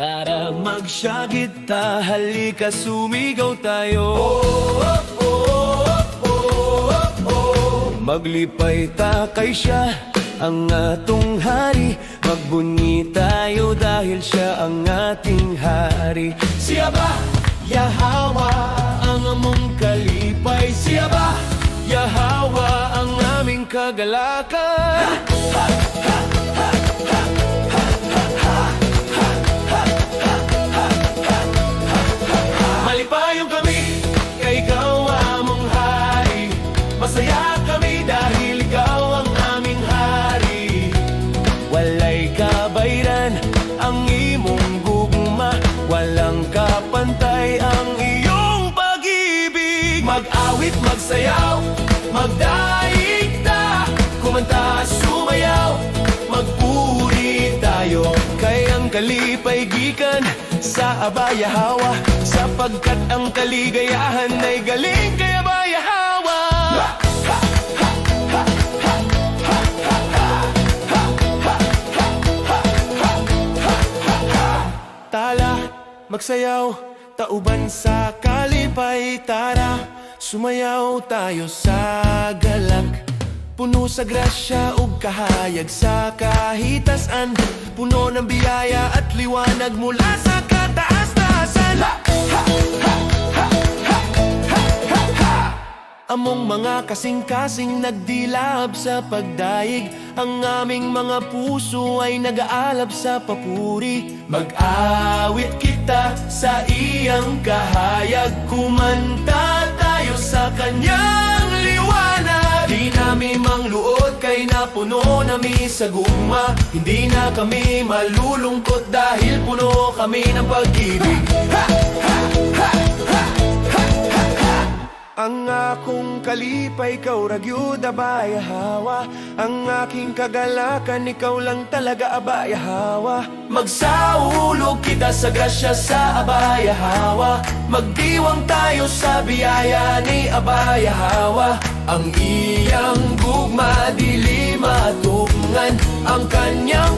Tara magsyagit ta, halika sumigaw tayo. Maglipay ta kay siya, ang atong hari. Magbunyi tayo dahil siya ang ating hari. Siya ba, Yahawa, ang among kagalakan kami, kay ikaw among hari. Masaya kami dahil ikaw ang aming hari. Walay kabayran ang imong gugma. Walang kapantay ang iyong pag-ibig. Mag-awit, magsayaw, sa abaya Sapagkat ang kaligayahan ay galing kay abaya Tala, magsayaw, tauban sa kalipay. Tara, sumayaw tayo sa galak. Puno sa grasya ug kahayag sa kahitasan. Puno ng biyaya at liwanag mula sa Among mga kasing-kasing nagdilab sa pagdaig Ang aming mga puso ay nag-aalab sa papuri. Mag-awit kita sa iyang kahayag Kumanta tayo sa kanyang liwanag. Di namin mangluod kay napuno nami sa guma Hindi na kami malulungkot dahil puno kami ng pag-ibig Ang akong kalipay, ikaw ragyud abaya hawa. Ang aking kagalakan, ikaw lang talaga abaya hawa. Magsaulog kita sa grasya sa abaya hawa. Magdiwang tayo sa biyaya ni abaya hawa. Ang iyang gugma, dili matungan Ang kanyang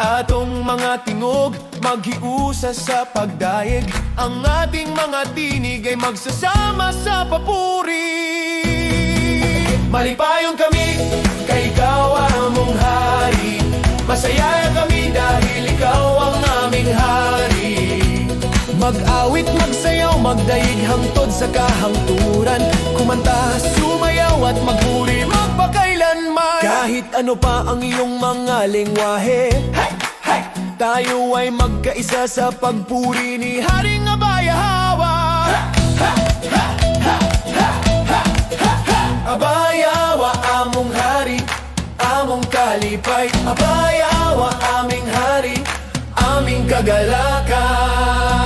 Atong mga tingog maghiusa sa pagdaig Ang ating mga tinig ay magsasama sa papuri. Malipayon kami kay ikaw among hari. Masaya kami dahil ikaw ang aming hari. Mag-awit, magsayaw, magdaig hangtod sa kahangturan. Kumanta, sumayaw at maghuri magpakailanman. Kahit ano pa ang iyong mga lingwahe. Hey, Tayo ay magkaisa sa pagpuri ni Haring Abaya Hawa Abayawa among hari, among kalipay. Abayawa aming hari, aming kagalakan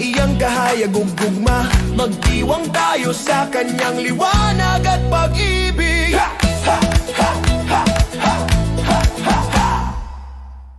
iyang kahayag ug gugma Magdiwang tayo sa kanyang liwanag at pag-ibig